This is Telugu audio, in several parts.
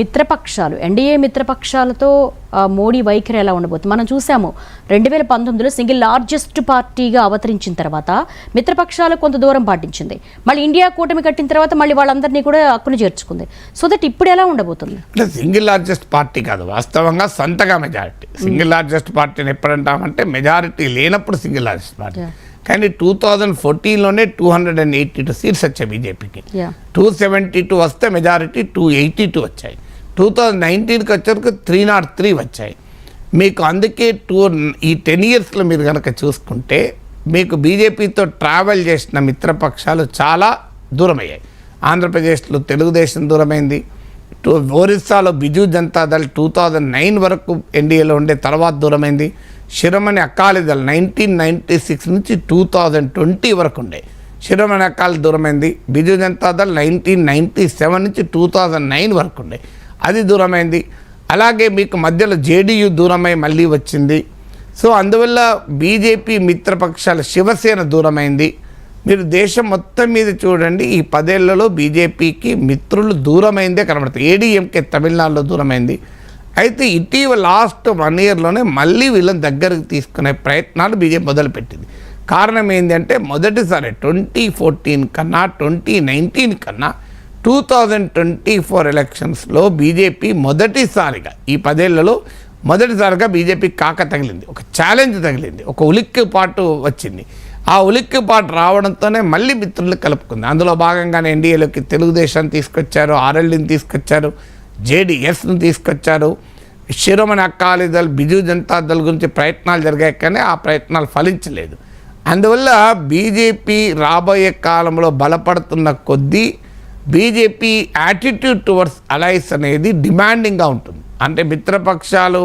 మిత్రపక్షాలు ఎన్డీఏ మిత్రపక్షాలతో మోడీ వైఖరి ఎలా ఉండబోతుంది? మనం చూసాము రెండు వేల పంతొమ్మిదిలో సింగిల్ లార్జెస్ట్ పార్టీగా అవతరించిన తర్వాత మిత్రపక్షాలు కొంత దూరం పాటించింది. మళ్ళీ ఇండియా కూటమి కట్టిన తర్వాత మళ్ళీ వాళ్ళందరినీ కూడా హక్కును చేర్చుకుంది. సో దట్ ఇప్పుడు ఎలా ఉండబోతుంది? అంటే సింగిల్ లార్జెస్ట్ పార్టీ కాదు వాస్తవంగా సొంతగా మెజారిటీ. సింగిల్ లార్జెస్ట్ పార్టీని ఎప్పుడంటామంటే మెజారిటీ లేనప్పుడు సింగిల్ లార్జెస్ట్ పార్టీ. కానీ two thousand ఫోర్టీన్లోనే two hundred and eighty two seats వచ్చాయి బీజేపీకి. టూ సెవెంటీ టూ వస్తే మెజారిటీ టూ ఎయిటీ టూ వచ్చాయి. టూ థౌజండ్ నైన్టీన్కి వచ్చేవరకు త్రీ నాట్ త్రీ వచ్చాయి. మీకు అందుకే టూ ఈ టెన్ ఇయర్స్లో మీరు కనుక చూసుకుంటే మీకు బీజేపీతో ట్రావెల్ చేసిన మిత్రపక్షాలు చాలా దూరమయ్యాయి. ఆంధ్రప్రదేశ్లో తెలుగుదేశం దూరమైంది. టూ ఒరిస్సాలో Biju Janata Dal two thousand nine వరకు ఎన్డీఏలో ఉండే తర్వాత దూరమైంది. Shiromani Akali Dal nineteen ninety six నుంచి టూ థౌజండ్ ట్వంటీ వరకు ఉండే. Shiromani Akali దూరమైంది. Biju Janata Dal nineteen ninety seven నుంచి టూ థౌజండ్ నైన్ వరకు ఉండే. అది దూరమైంది. అలాగే మీకు మధ్యలో జేడీయూ దూరమై మళ్ళీ వచ్చింది. సో అందువల్ల బీజేపీ మిత్రపక్షాల శివసేన దూరమైంది. మీరు దేశం మొత్తం మీద చూడండి ఈ పదేళ్ళలో బీజేపీకి మిత్రులు దూరమైందే కనబడుతుంది. ఏడీఎంకే తమిళనాడులో దూరమైంది. అయితే ఇటీవల లాస్ట్ వన్ ఇయర్లోనే మళ్ళీ వీళ్ళని దగ్గరకు తీసుకునే ప్రయత్నాలు బీజేపీ మొదలుపెట్టింది. కారణం ఏంటంటే మొదటిసారి ట్వంటీ ఫోర్టీన్ కన్నా ట్వంటీ నైన్టీన్ కన్నా టూ థౌజండ్ ట్వంటీ ఫోర్ ఎలక్షన్స్లో బీజేపీ మొదటిసారిగా ఈ పదేళ్ళలో మొదటిసారిగా బీజేపీ కాక తగిలింది. ఒక ఛాలెంజ్ తగిలింది. ఒక ఉలిక్కి పాటు వచ్చింది. ఆ ఉలిక్కి పాటు రావడంతోనే మళ్ళీ మిత్రులు కలుపుకుంది. అందులో భాగంగానే ఎన్డీఏలోకి తెలుగుదేశం తీసుకొచ్చారు ఆర్ఎల్డీని తీసుకొచ్చారు జేడీఎస్ను తీసుకొచ్చారు. శిరోమణి అకాలీదళ్ బిజు జనతాదళ్ గురించి ప్రయత్నాలు జరిగాయి కానీ ఆ ప్రయత్నాలు ఫలించలేదు. అందువల్ల బీజేపీ రాబోయే కాలంలో బలపడుతున్న కొద్దీ బీజేపీ యాటిట్యూడ్ టువర్డ్స్ అలైస్ అనేది డిమాండింగ్గా ఉంటుంది. అంటే మిత్రపక్షాలు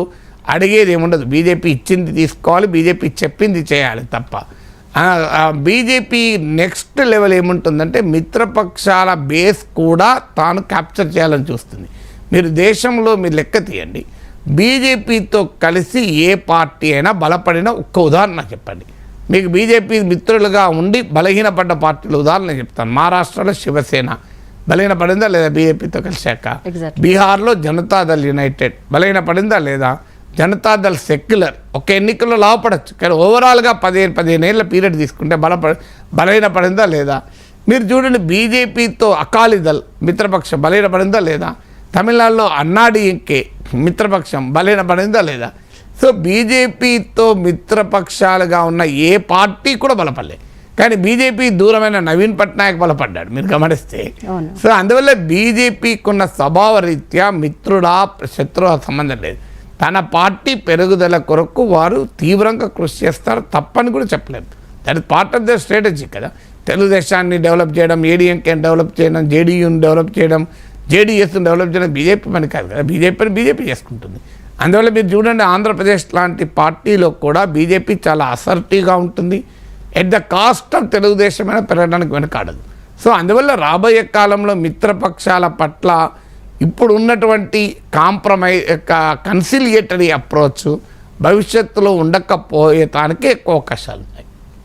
అడిగేది ఏముండదు. బీజేపీ ఇచ్చింది తీసుకోవాలి బీజేపీ చెప్పింది చేయాలి తప్ప. బీజేపీ నెక్స్ట్ లెవెల్ ఏముంటుందంటే మిత్రపక్షాల బేస్ కూడా తాను క్యాప్చర్ చేయాలని చూస్తుంది. మీరు దేశంలో మీరు లెక్క తీయండి. బీజేపీతో కలిసి ఏ పార్టీ అయినా బలపడిన ఒక్క ఉదాహరణ చెప్పండి. మీకు బీజేపీ మిత్రులుగా ఉండి బలహీనపడ్డ పార్టీల ఉదాహరణ చెప్తాను. మహారాష్ట్రలో శివసేన బలహీనపడిందా లేదా బీజేపీతో కలిసాక Exactly. బీహార్లో జనతాదళ్ యునైటెడ్. బలహీనపడిందా లేదా? జనతాదళ్ సెక్యులర్. ఒక ఎన్నికల్లో లాభపడచ్చు. కానీ ఓవరాల్గా పదిహేను పదిహేను ఏళ్ళ పీరియడ్ తీసుకుంటే బలపడ బలహీనపడిందా లేదా? మీరు చూడండి బీజేపీతో అకాలీదళ్ మిత్రపక్షం బలహీనపడిందా లేదా? తమిళనాడులో అన్నాడీఎంకే మిత్రపక్షం బలహీనపడిందా లేదా? సో బీజేపీతో మిత్రపక్షాలుగా ఉన్న ఏ పార్టీ కూడా బలపడలే. కానీ బీజేపీ దూరమైన నవీన్ పట్నాయక్ బలపడ్డాడు మీరు గమనిస్తే. సో అందువల్ల బీజేపీకి ఉన్న స్వభావ రీత్యా మిత్రుడా శత్రువు సంబంధం లేదు. తన పార్టీ పెరుగుదల కొరకు వారు తీవ్రంగా కృషి చేస్తారు తప్పని కూడా చెప్పలేదు that is part of the strategy కదా. తెలుగుదేశాన్ని డెవలప్ చేయడం ఏడీఎంకేని డెవలప్ చేయడం జేడీయూని డెవలప్ చేయడం జేడీఎస్ని డెవలప్ చేయడం బీజేపీ పని కాదు కదా. బీజేపీని బీజేపీ చేసుకుంటుంది. అందువల్ల మీరు చూడండి ఆంధ్రప్రదేశ్ లాంటి పార్టీలో కూడా బీజేపీ చాలా అసర్టివ్గా ఉంటుంది. ఎట్ ద కాస్ట్ ఆఫ్ తెలుగుదేశమైన పెరగడానికి వెనకాడదు సో అందువల్ల రాబోయే కాలంలో మిత్రపక్షాల పట్ల ఇప్పుడు ఉన్నటువంటి కాంప్రమై కన్సిలియేటరీ అప్రోచ్ భవిష్యత్తులో ఉండకపోయేటానికి ఎక్కువ అవకాశాలు